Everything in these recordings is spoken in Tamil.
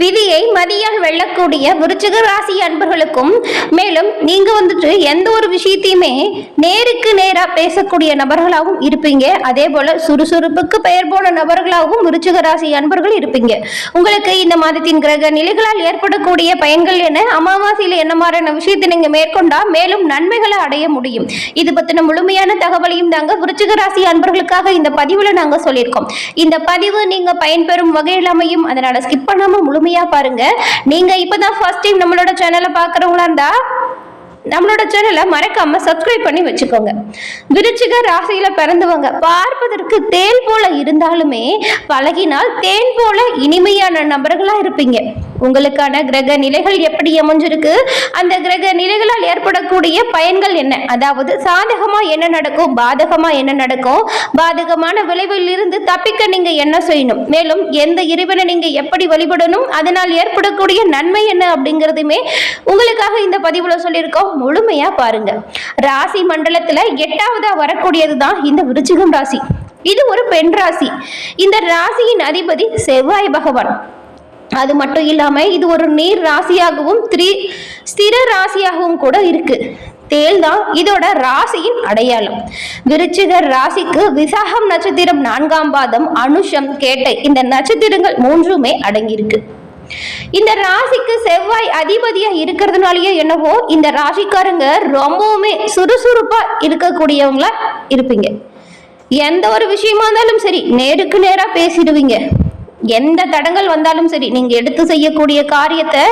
விதியை மதியால் வெல்லக்கூடிய விருச்சிக ராசி அன்பர்களுக்கும் மேலும் நீங்க வந்துட்டு எந்த ஒரு விஷயத்தையுமே நேருக்கு நேரா பேசக்கூடிய நபர்களாகவும் இருப்பீங்க. அதே போல சுறுசுறுப்புக்கு பெயர் போன நபர்களாகவும் விருச்சிக ராசி அன்பர்கள் இருப்பீங்க. உங்களுக்கு இந்த மாதத்தின் கிரக நிலைகளால் ஏற்படக்கூடிய பயன்கள் என அமாவாசையில என்ன மாதிரியான விஷயத்தை நீங்க மேற்கொண்டா மேலும் நன்மைகளை அடைய முடியும்? இது பத்தின முழுமையான தகவலையும் தாங்க விருச்சிக ராசி அன்பர்களுக்காக இந்த பதிவுல நாங்க சொல்லியிருக்கோம். இந்த பதிவு நீங்க பயன்பெறும் வகையில் அமையும். அதனால ஸ்கிப் பண்ணாம முழுமையா பாருங்க. நீங்க இப்பதான் ஃபர்ஸ்ட் டைம் நம்மளோட சேனலை பாக்குறவங்களா இருந்தா நம்மளோட சேனலை மறக்காம சப்ஸ்கிரைப் பண்ணி வச்சுக்கோங்க. விருச்சிக ராசியில பிறந்தவங்க பார்ப்பதற்கு தேன் போல இருந்தாலுமே பழகினால் தேன் போல இனிமையான நபர்களா இருப்பீங்க. உங்களுக்கான கிரக நிலைகள் எப்படி அமைஞ்சிருக்கு? அந்த கிரக நிலைகளால் ஏற்படக்கூடிய பயன்கள் என்ன? அதாவது சாதகமா என்ன நடக்கும்? பாதகமா என்ன நடக்கும்? பாதகமான விளைவில் இருந்து தப்பிக்க நீங்க என்ன செய்யணும்? மேலும் எந்த இறைவனை நீங்க எப்படி வழிபடணும்? அதனால் ஏற்படக்கூடிய நன்மை என்ன அப்படிங்கிறதுமே உங்களுக்காக இந்த பதிவுல சொல்லியிருக்கோம். முழுமையா பாருங்க. ராசி மண்டலத்துல எட்டாவதா வரக்கூடியது தான் இந்த விருச்சிகம் ராசி. இது ஒரு பெண் ராசி. இந்த ராசியின் அதிபதி செவ்வாய் பகவான். அது மட்டும் இல்லாமல் இது ஒரு நீர் ராசியாகவும் த்ரீ ஸ்திர ராசியாகவும் கூட இருக்கு. தேல் தான் இதோட ராசியின் அடையாளம். விருச்சிகர் ராசிக்கு விசாகம் நட்சத்திரம் நான்காம் பாதம் அனுஷம் கேட்டை இந்த நட்சத்திரங்கள் மூன்றுமே அடங்கியிருக்கு. இந்த ராசிக்கு செவ்வாய் அதிபதியா இருக்கிறதுனாலயே என்னவோ இந்த ராசிக்காரங்க ரொம்பவுமே சுறுசுறுப்பா இருக்கக்கூடியவங்களா இருப்பீங்க. எந்த ஒரு விஷயமா இருந்தாலும் சரி நேருக்கு நேரா பேசிடுவீங்க. எந்த தடங்கள் வந்தாலும் சரி நீங்க எடுத்து செய்யக்கூடிய காரியத்தை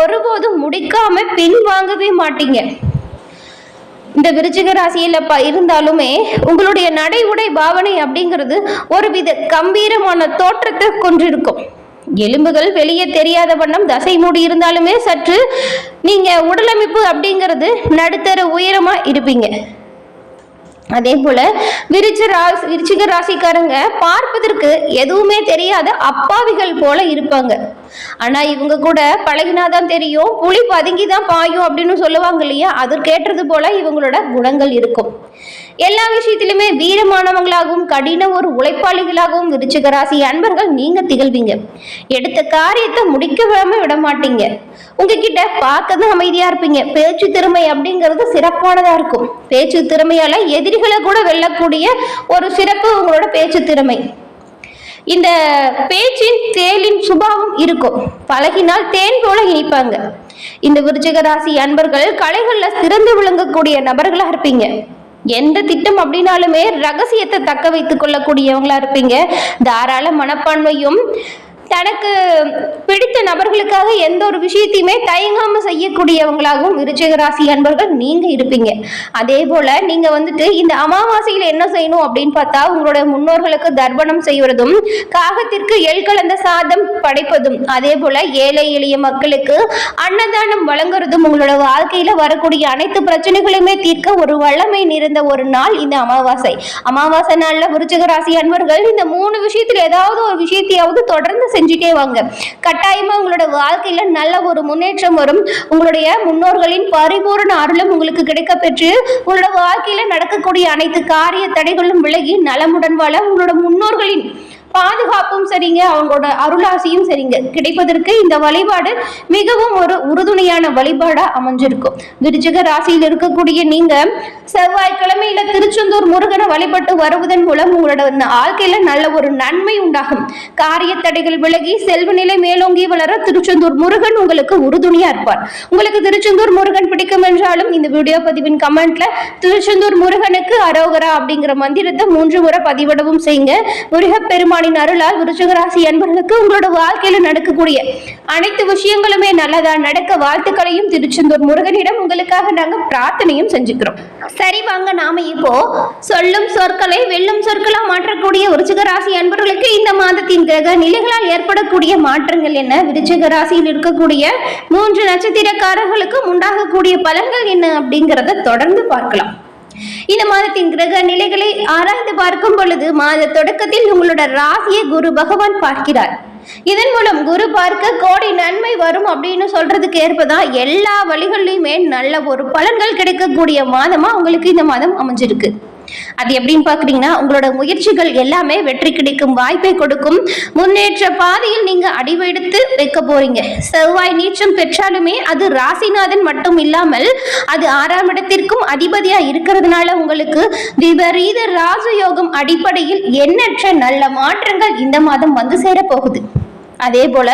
ஒருபோதும் முடிக்காம பின்வாங்கவே மாட்டீங்க. இந்த விருச்சிக ராசியில் ப இருந்தாலுமே உங்களுடைய நடை உடை பாவனை அப்படிங்கிறது ஒருவித கம்பீரமான தோற்றத்தை கொண்டிருக்கும். எலும்புகள் வெளியே தெரியாத வண்ணம் தசை மூடி இருந்தாலுமே சற்று நீங்க உடலமைப்பு அப்படிங்கிறது நடுத்தர உயரமா இருப்பீங்க. அதே போல விருச்ச ராசி விருச்சிக ராசிக்காரங்க பார்ப்பதற்கு எதுவுமே தெரியாத அப்பாவிகள் போல இருப்பாங்க. ஆனா இவங்க கூட பழகினாதான் தெரியும் புலி பதுங்கி தான் பாயும் அப்படின்னு சொல்லுவாங்க இல்லையா? அதற்கேற்றது போல இவங்களோட குணங்கள் இருக்கும். எல்லா விஷயத்திலுமே வீரமானவங்களாகவும் கடின ஒரு உழைப்பாளிகளாகவும் விருச்சிக ராசி அன்பர்கள் நீங்க திகழ்வீங்க. எடுத்த காரியத்தை முடிக்கவே விட மாட்டீங்க. உங்ககிட்ட பார்க்கதான் அமைதியா இருப்பீங்க. பேச்சு திறமை அப்படிங்கிறது சிறப்பானதா இருக்கும். பேச்சு திறமையால எதிரிகளை கூட வெல்லக்கூடிய ஒரு சிறப்பு உங்களோட பேச்சு திறமை. இந்த பேச்சின் தேலின் சுபாவம் இருக்கும். பழகினால் தேன் போல இனிப்பாங்க. இந்த விருச்சிக ராசி அன்பர்கள் கலைகள்ல சிறந்து விளங்கக்கூடிய நபர்களா இருப்பீங்க. எந்த திட்டம் அப்படின்னாலுமே ரகசியத்தை தக்க வைத்துக் கொள்ளக்கூடியவங்களா இருப்பீங்க. தாராள மனப்பான்மையும் தனக்கு பிடித்த நபர்களுக்காக எந்த ஒரு விஷயத்தையுமே தயங்காம செய்யக்கூடியவங்களாகவும் விருச்சிக ராசி அன்பர்கள் நீங்க இருப்பீங்க. அதே போல நீங்க வந்துட்டு இந்த அமாவாசையில என்ன செய்யணும் அப்படின்னு பார்த்தா உங்களோட முன்னோர்களுக்கு தர்ப்பணம் செய்வதும் காகத்திற்கு எல் கலந்த சாதம் படைப்பதும் அதே போல ஏழை எளிய மக்களுக்கு அன்னதானம் வழங்குறதும் உங்களோட வாழ்க்கையில வரக்கூடிய அனைத்து பிரச்சனைகளையுமே தீர்க்க ஒரு வல்லமை நிறைந்த ஒரு நாள் இந்த அமாவாசை. அமாவாசை நாள்ல விருச்சிக ராசி அன்பர்கள் இந்த மூணு விஷயத்துல ஏதாவது ஒரு விஷயத்தையாவது தொடர்ந்து செஞ்சுட்டே வாங்க. கட்டாயமா உங்களோட வாழ்க்கையில நல்ல ஒரு முன்னேற்றம் வரும். உங்களுடைய முன்னோர்களின் பரிபூரண அருளும் உங்களுக்கு கிடைக்க பெற்று உங்களோட வாழ்க்கையில நடக்கக்கூடிய அனைத்து காரிய தடைகளும் விலகி நலமுடன் வாழ உங்களோட முன்னோர்களின் பாதுகாப்பும் சரிங்க அவங்களோட அருளாசியும் சரிங்க. கிடைப்பதற்கு இந்த வழிபாடு மிகவும் ஒரு உறுதுணையான வழிபாடா அமைஞ்சிருக்கும். விருச்சிக ராசியில் இருக்கக்கூடிய நீங்க செவ்வாய்க்கிழமையில திருச்செந்தூர் முருகனை வழிபட்டு வருவதன் மூலம் உங்களோட வாழ்க்கையில நல்ல ஒரு நன்மை உண்டாகும். காரிய தடைகள் விலகி செல்வ நிலை மேலோங்கி வளர திருச்செந்தூர் முருகன் உங்களுக்கு உறுதுணையா இருப்பார். உங்களுக்கு திருச்செந்தூர் முருகன் பிடிக்கும் என்றாலும் இந்த வீடியோ பதிவின் கமெண்ட்ல திருச்செந்தூர் முருகனுக்கு அரோகரா அப்படிங்கிற மந்திரத்தை மூன்று முறை பதிவிடவும் செய்யுங்க. முருகப்பெருமானின் பகவானின் அருளால் விருச்சகராசி என்பர்களுக்கு உங்களோட வாழ்க்கையில நடக்கக்கூடிய அனைத்து விஷயங்களுமே நல்லதா நடக்க வாழ்த்துக்களையும் திருச்செந்தூர் முருகனிடம் உங்களுக்காக நாங்க பிரார்த்தனையும் செஞ்சுக்கிறோம். சரி வாங்க நாம இப்போ சொல்லும் சொற்களை வெல்லும் சொற்களா மாற்றக்கூடிய விருச்சகராசி அன்பர்களுக்கு இந்த மாதத்தின் கிரக நிலைகளால் ஏற்படக்கூடிய மாற்றங்கள் என்ன? விருச்சகராசியில் இருக்கக்கூடிய மூன்று நட்சத்திரக்காரர்களுக்கும் உண்டாகக்கூடிய பலன்கள் என்ன அப்படிங்கிறத தொடர்ந்து பார்க்கலாம். இந்த மாதத்தின் கிரக நிலைகளை ஆராய்ந்து பார்க்கும் பொழுது மாத தொடக்கத்தில் உங்களோட ராசியை குரு பகவான் பார்க்கிறார். இதன் மூலம் குரு பார்க்க கோடி நன்மை வரும் அப்படின்னு சொல்றதுக்கு ஏற்பதான் எல்லா வழிகள்லையுமே நல்ல ஒரு பலன்கள் கிடைக்கக்கூடிய மாதமா உங்களுக்கு இந்த மாதம் அமைஞ்சிருக்கு. அது எப்படின்னு பாக்குறீங்கன்னா உங்களோட முயற்சிகள் எல்லாமே வெற்றி கிடைக்கும் வாய்ப்பை கொடுக்கும். முன்னேற்ற பாதையில் நீங்க அடிவெடுத்து வைக்க போறீங்க. செவ்வாய் நீச்சம் பெற்றாலுமே அது ராசிநாதன் மட்டும் இல்லாமல் அது ஆறாம் இடத்திற்கும் அதிபதியா இருக்கிறதுனால உங்களுக்கு விபரீத ராஜயோகம் அடிப்படையில் எண்ணற்ற நல்ல மாற்றங்கள் இந்த மாதம் வந்து சேர போகுது அதே போல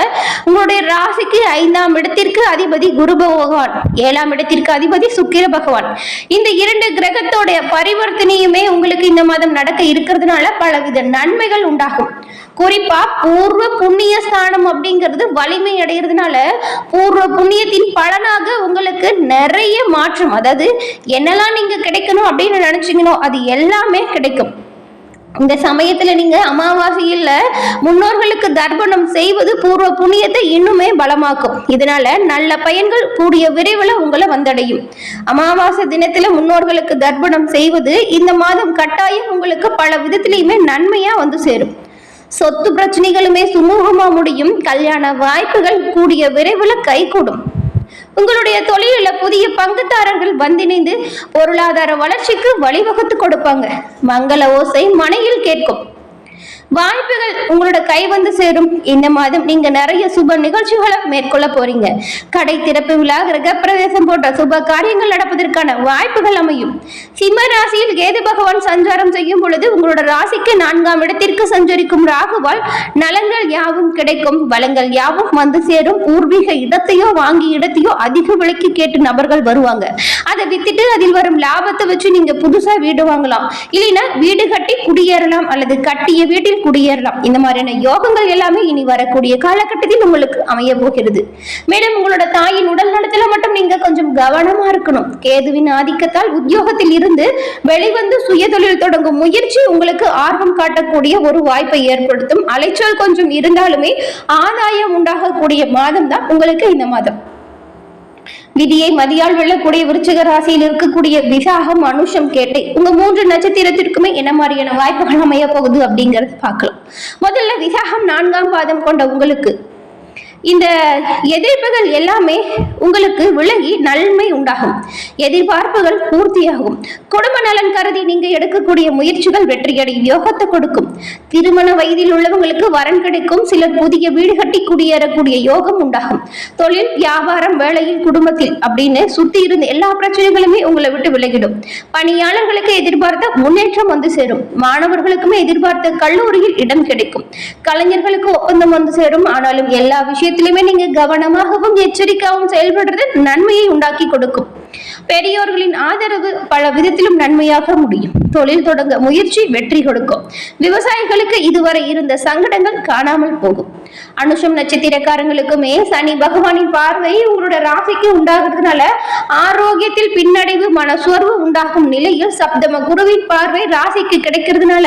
உங்களுடைய ராசிக்கு ஐந்தாம் இடத்திற்கு அதிபதி குரு பகவான் ஏழாம் இடத்திற்கு அதிபதி சுக்கிர பகவான். இந்த இரண்டு கிரகத்தோடைய பரிவர்த்தனையுமே உங்களுக்கு இந்த மாதம் நடக்க இருக்கிறதுனால பலவித நன்மைகள் உண்டாகும். குறிப்பா பூர்வ புண்ணிய ஸ்தானம் அப்படிங்கிறது வலிமை அடைகிறதுனால பூர்வ புண்ணியத்தின் பலனாக உங்களுக்கு நிறைய மாற்றம் அதாவது என்னெல்லாம் நீங்க கிடைக்கணும் அப்படின்னு நினைச்சீங்களோ அது எல்லாமே கிடைக்கும். இந்த சமயத்துல நீங்க அமாவாசையில் முன்னோர்களுக்கு தர்ப்பணம் செய்வது பூர்வ புண்ணியத்தை இன்னுமே பலமாக்கும். இதனால நல்ல பயன்கள் கூடிய விரைவில் உங்களை வந்தடையும். அமாவாசை தினத்துல முன்னோர்களுக்கு தர்ப்பணம் செய்வது இந்த மாதம் கட்டாயம் உங்களுக்கு பல விதத்திலையுமே நன்மையா வந்து சேரும். சொத்து பிரச்சனைகளுமே சுமூகமா முடியும். கல்யாண வாய்ப்புகள் கூடிய விரைவில் கைகூடும். உங்களுடைய தொழிலில் புதிய பங்குதாரர்கள் வந்திணைந்து பொருளாதார வளர்ச்சிக்கு வழிவகுத்து கொடுப்பாங்க. மங்கள ஓசை மனையில் கேட்கும். வாய்ப்புகள் உங்களோட கை வந்து சேரும். இந்த மாதம் நீங்க நிறைய சுப நிகழ்ச்சிகளை மேற்கொள்ள போறீங்க. கடை திறப்பு விழா கிரகப்பிரவேசம் போன்ற சுப காரியங்கள் நடப்பதற்கான வாய்ப்புகள் அமையும். சிம்ம ராசியில் கேது பகவான் சஞ்சாரம் செய்யும் பொழுது உங்களோட ராசிக்கு நான்காம் இடத்திற்கு சஞ்சரிக்கும் ராகுவால் நலங்கள் யாவும் கிடைக்கும். வளங்கள் யாவும் வந்து சேரும். பூர்வீக இடத்தையோ வாங்கி இடத்தையோ அதிக விலைக்கு கேட்டு நபர்கள் வருவாங்க. அதை வித்துட்டு அதில் வரும் லாபத்தை வச்சு நீங்க புதுசா வீடு வாங்கலாம். இல்லைன்னா வீடு கட்டி குடியேறலாம் அல்லது கட்டிய வீட்டில் குடியேறலாம். இந்த மாதிரியான யோகங்கள் எல்லாமே இனி வரக்கூடிய காலகட்டத்தில் உங்களுக்கு அமைய போகிறது. மேலும் உங்களோட தாயின் உடல் நலத்துல மட்டும் நீங்க கொஞ்சம் கவனமா இருக்கணும். கேதுவின் ஆதிக்கத்தால் உத்தியோகத்தில் இருந்து வெளிவந்து சுயதொழில் தொடங்கும் முயற்சி உங்களுக்கு ஆர்வம் காட்டக்கூடிய ஒரு வாய்ப்பை ஏற்படுத்தும். அலைச்சல் கொஞ்சம் இருந்தாலுமே ஆதாயம் உண்டாகக்கூடிய மாதம் தான் உங்களுக்கு இந்த மாதம். விதியை மதியால் வெல்லக்கூடிய விருச்சிக ராசியில் இருக்கக்கூடிய விசாகம் அனுஷம் கேட்டை உங்க மூன்று நட்சத்திரத்திற்குமே என்ன மாதிரியான வாய்ப்புகள் அமைய போகுது அப்படிங்கறது பார்க்கலாம். முதல்ல விசாகம் நான்காம் பாதம் கொண்ட உங்களுக்கு இந்த எதிர்ப்புகள் எல்லாமே உங்களுக்கு விலகி நன்மை உண்டாகும். எதிர்பார்ப்புகள் பூர்த்தியாகும். குடும்ப நலன் கருதி நீங்க எடுக்கக்கூடிய முயற்சிகள் வெற்றியடையும் யோகத்தை கொடுக்கும். திருமண வயதில் உள்ளவங்களுக்கு வரன் கிடைக்கும். சிலர் புதிய வீடு கட்டி குடியேறக்கூடிய யோகம் உண்டாகும். தொழில் வியாபாரம் வேலையில் குடும்பத்தில் அப்படின்னு சுத்தி இருந்த எல்லா பிரச்சனைகளுமே உங்களை விட்டு விலகிடும். பணியாளர்களுக்கு எதிர்பார்த்த முன்னேற்றம் வந்து சேரும். மாணவர்களுக்குமே எதிர்பார்த்த கல்லூரியில் இடம் கிடைக்கும். கலைஞர்களுக்கு ஒப்பந்தம் வந்து சேரும். ஆனாலும் எல்லா விஷயத்திலுமே நீங்க கவனமாகவும் எச்சரிக்கையாகவும் செயல்படுறது நன்மையை உண்டாக்கி கொடுக்கும். பெரியோர்களின் ஆதரவு பல விதத்திலும் நன்மையாக முடியும். தொழில் தொடங்க முயற்சி வெற்றி கொடுக்கும். விவசாயிகளுக்கு இதுவரை இருந்த சங்கடங்கள் காணாமல் போகும். அனுஷம் நட்சத்திரக்காரங்களுக்குமே சனி பகவானின் பார்வை உங்களோட ராசிக்கு உண்டாகிறதுனால ஆரோக்கியத்தில் பின்னடைவு மனசோர்வு உண்டாகும் நிலையில் சப்தம குருவின் பார்வை ராசிக்கு கிடைக்கிறதுனால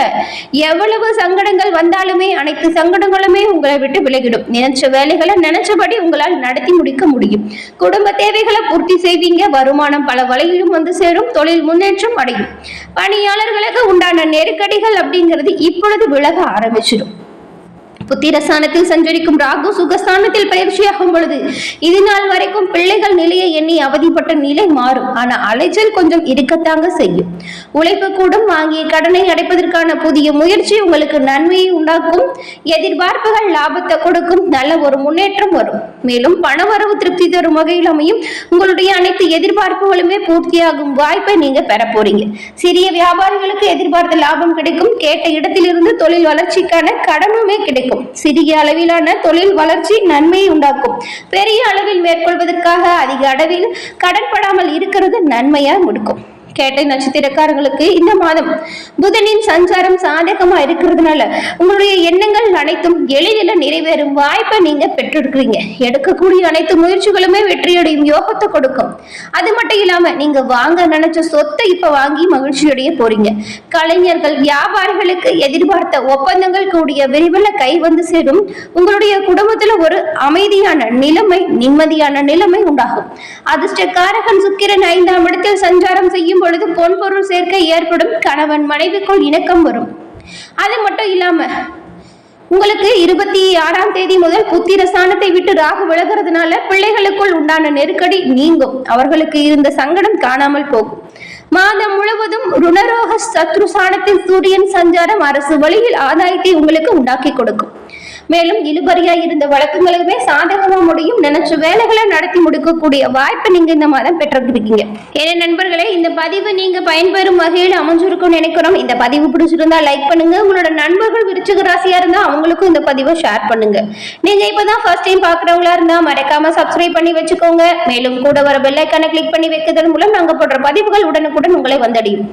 எவ்வளவு சங்கடங்கள் வந்தாலுமே அனைத்து சங்கடங்களுமே உங்களை விட்டு விலகிடும். நினைச்ச வேலைகளை நினைச்சபடி உங்களால் நடத்தி முடிக்க முடியும். குடும்ப தேவைகளை பூர்த்தி செய்வீங்க வரும் வருமானம் பல வழியிலும் வந்து சேரும் தொழில் முன்னேற்றம் அடையும். பணியாளர்களுக்கு உண்டான நெருக்கடிகள் அப்படிங்கிறது இப்பொழுது விலக ஆரம்பிச்சிடும். புத்திரஸ்தானத்தில் சஞ்சரிக்கும் ராகு சுகஸ்தானத்தில் பயிற்சியாகும் பொழுது இது நாள் வரைக்கும் பிள்ளைகள் நிலையை எண்ணி அவதிப்பட்ட நிலை மாறும். ஆனா அலைச்சல் கொஞ்சம் இருக்கத்தாங்க செய்யும். உழைப்பு கூடும் வாங்கிய கடனை அடைப்பதற்கான புதிய முயற்சி உங்களுக்கு நன்மையை உண்டாக்கும். எதிர்பார்ப்புகள் லாபத்தை கொடுக்கும் நல்ல ஒரு முன்னேற்றம் வரும். மேலும் பணவரவு திருப்தி தரும் வகையில் அமையும். உங்களுடைய அனைத்து எதிர்பார்ப்புகளுமே பூர்த்தியாகும் வாய்ப்பை நீங்க பெற போறீங்க. சிறிய வியாபாரிகளுக்கு எதிர்பார்த்த லாபம் கிடைக்கும். கேட்ட இடத்திலிருந்து தொழில் வளர்ச்சிக்கான கடனுமே கிடைக்கும். சிறிய அளவிலான தொழில் வளர்ச்சி நன்மையை உண்டாக்கும். பெரிய அளவில் மேற்கொள்வதற்காக அதிக அளவில் கடன்படாமல் இருக்கிறது நன்மையா முடிக்கும். கேட்டை நட்சத்திரக்காரங்களுக்கு இந்த மாதம் புதனின் சஞ்சாரம் சாதகமா இருக்கிறதுனால உங்களுடைய எண்ணங்கள் அனைத்தும் எளிதில் நிறைவேறும் வாய்ப்பை நீங்க பெற்றிருக்கிறீங்க. எடுக்கக்கூடிய அனைத்து முயற்சிகளுமே வெற்றியடையும் யோகத்தை கொடுக்கும். அது மட்டும் இல்லாம நீங்க வாங்க நினைச்ச சொத்தை இப்ப வாங்கி மகிழ்ச்சியடைய போறீங்க. கலைஞர்கள் வியாபாரிகளுக்கு எதிர்பார்த்த ஒப்பந்தங்கள் கூடிய விரைவில் கை வந்து சேரும். உங்களுடைய குடும்பத்துல ஒரு அமைதியான நிலைமை நிம்மதியான நிலைமை உண்டாகும். அதிர்ஷ்டக்காரகன் சுக்கிரன் ஐந்தாம் இடத்தில் சஞ்சாரம் செய்யும் பொழுது பொன் பொருள் சேர்க்கை ஏற்படும் கணவன் மனைவிக்குள் இணக்கம் வரும். அது மட்டும் இல்லாம உங்களுக்கு இருபத்தி ஆறாம் தேதி முதல் புத்திர சாணத்தை விட்டு ராகு விலகிறதுனால பிள்ளைகளுக்குள் உண்டான நெருக்கடி நீங்கும். அவர்களுக்கு இருந்த சங்கடம் காணாமல் போகும். மாதம் முழுவதும் ருணரோக சத்ரு சத்ருசானத்தில் சூரியன் சஞ்சாரம் அரசு வழியில் ஆதாயத்தை உங்களுக்கு உண்டாக்கி கொடுக்கும். மேலும் இழுபறியா இருந்த வழக்கங்களுமே சாதகமா முடியும். நினைச்ச வேலைகளை நடத்தி முடிக்கக்கூடிய வாய்ப்பை நீங்க இந்த மாதம் பெற்றிருக்கீங்க. ஏன்னா நண்பர்களே இந்த பதிவு நீங்க பயன்பெறும் வகையில் அமைஞ்சிருக்கும் நினைக்கிறோம். இந்த பதிவு பிடிச்சிருந்தா லைக் பண்ணுங்க. உங்களோட நண்பர்கள் விருச்சிக ராசியா இருந்தா அவங்களுக்கும் இந்த பதிவை ஷேர் பண்ணுங்க. நீங்க இப்பதான் ஃபர்ஸ்ட் டைம் பாக்குறவங்களா இருந்தா மறக்காம சப்ஸ்கிரைப் பண்ணி வச்சுக்கோங்க. மேலும் கூட வர பெல் ஐக்கானை கிளிக் பண்ணி வைக்கிறதன் மூலம் நாங்க போடுற பதிவுகள் உடனுக்குடன் உங்களை வந்தடையும்.